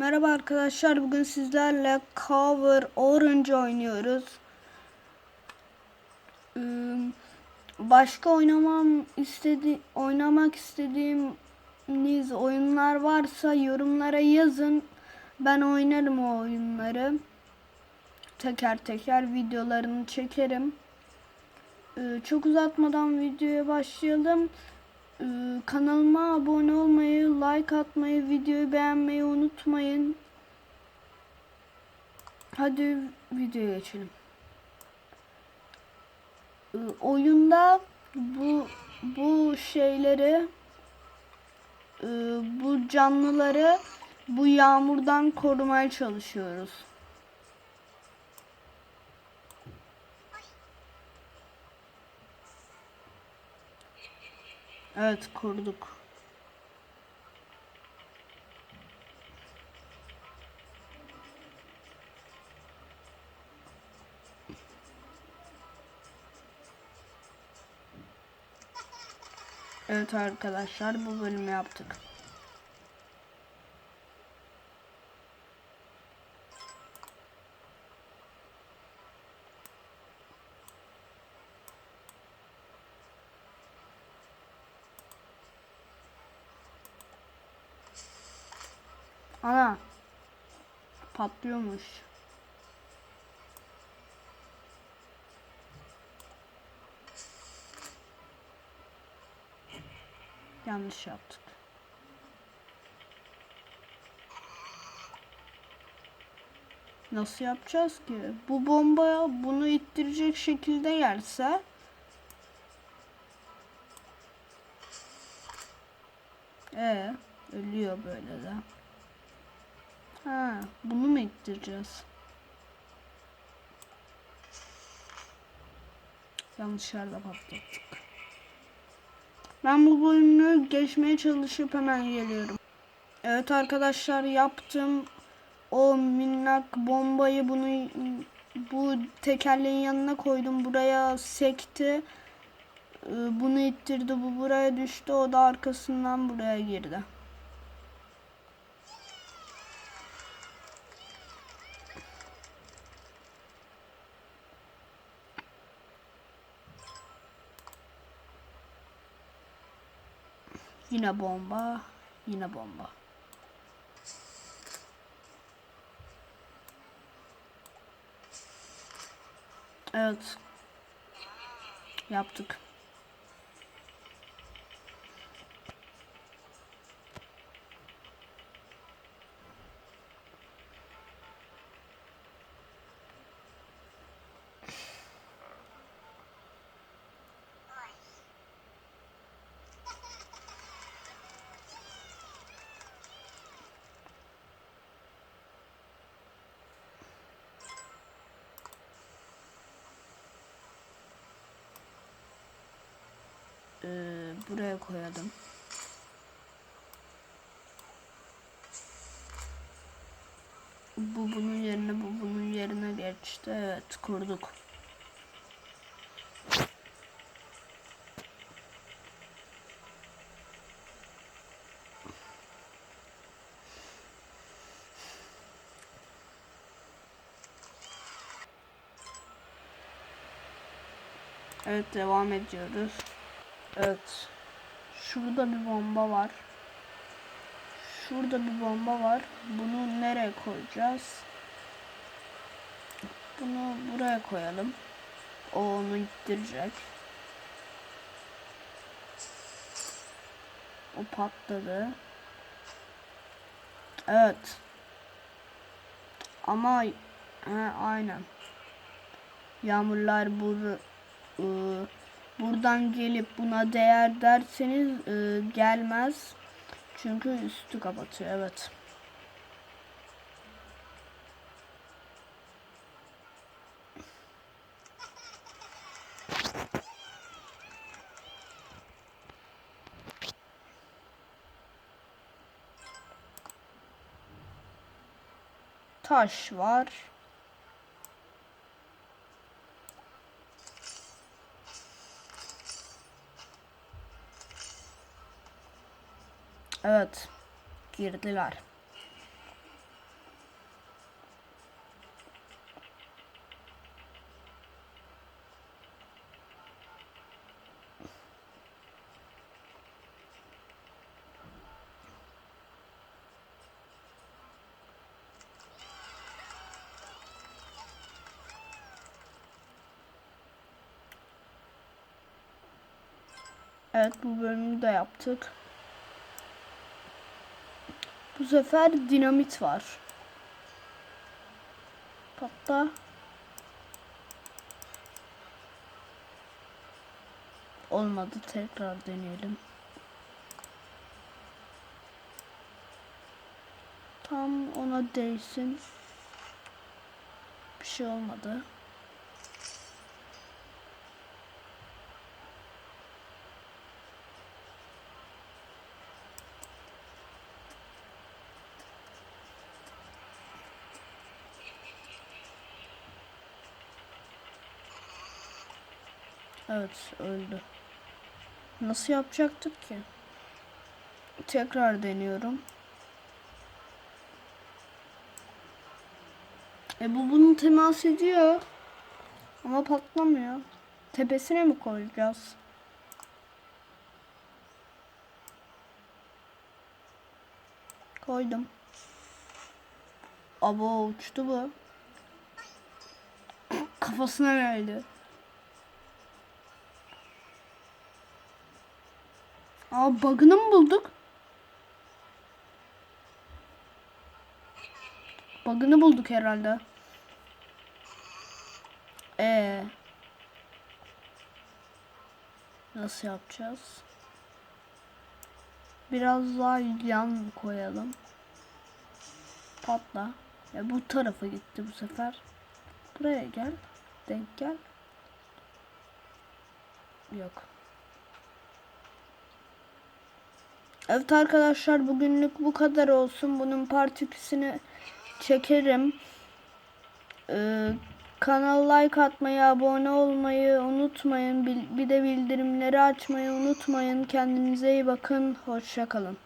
Merhaba arkadaşlar bugün sizlerle Cover Orange oynuyoruz. Ee, Başka oynamam istedi oynamak istediğiniz oyunlar varsa yorumlara yazın. Ben oynarım o oyunları. Teker teker videolarını çekerim. Ee, Çok uzatmadan videoya başlayalım. Ee, Kanalıma abone olmayı, like atmayı, videoyu beğenmeyi unutmayın. Hadi videoya geçelim. Ee, Oyunda bu bu şeyleri e, bu canlıları bu yağmurdan korumaya çalışıyoruz. Evet koruduk. Evet arkadaşlar bu bölümü yaptık. Ana patlıyormuş. Yanlış yaptık. Nasıl yapacağız ki? Bu bomba bunu ittirecek şekilde yerse e ölüyor böyle de. Ha, bunu mu ittireceğiz? Yanlış yerde patlattık. Ben bu bölümü geçmeye çalışıp hemen geliyorum. Evet arkadaşlar yaptım. O minnak bombayı bunu bu tekerleğin yanına koydum. Buraya sekti. Ee, Bunu ittirdi. Bu buraya düştü. O da arkasından buraya girdi. Yine bomba. Yine bomba. Evet. Yaptık. Buraya koyalım. Bu bunun yerine bu bunun yerine geçti. Evet kurduk. Evet devam ediyoruz. Evet. Şurada bir bomba var. Şurada bir bomba var. Bunu nereye koyacağız? Bunu buraya koyalım. O onu ittirecek. O patladı. Evet. Ama he, aynen. Yağmurlar bur ıı, buradan gelip buna değer derseniz ıı, gelmez. Çünkü üstü kapatıyor. Evet. Taş var. Evet. Girdiler. Evet bu bölümü de yaptık. Bu sefer dinamit var. Patla. Olmadı tekrar deneyelim. Tam ona değsin. Bir şey olmadı. Evet öldü. Nasıl yapacaktık ki? Tekrar deniyorum. E bu bunu temas ediyor. Ama patlamıyor. Tepesine mi koyacağız? Koydum. Abo uçtu bu. Kafasına geldi. Aa bug'ını mı bulduk? Bug'ını bulduk herhalde. Ee. Nasıl yapacağız? Biraz daha yan koyalım. Patla. Ya bu tarafa gitti bu sefer. Buraya gel. Denk gel. Yok. Evet arkadaşlar bugünlük bu kadar olsun. Bunun part 2'sini çekerim. Ee, kanal like atmayı, abone olmayı unutmayın. Bir de bildirimleri açmayı unutmayın. Kendinize iyi bakın. Hoşçakalın.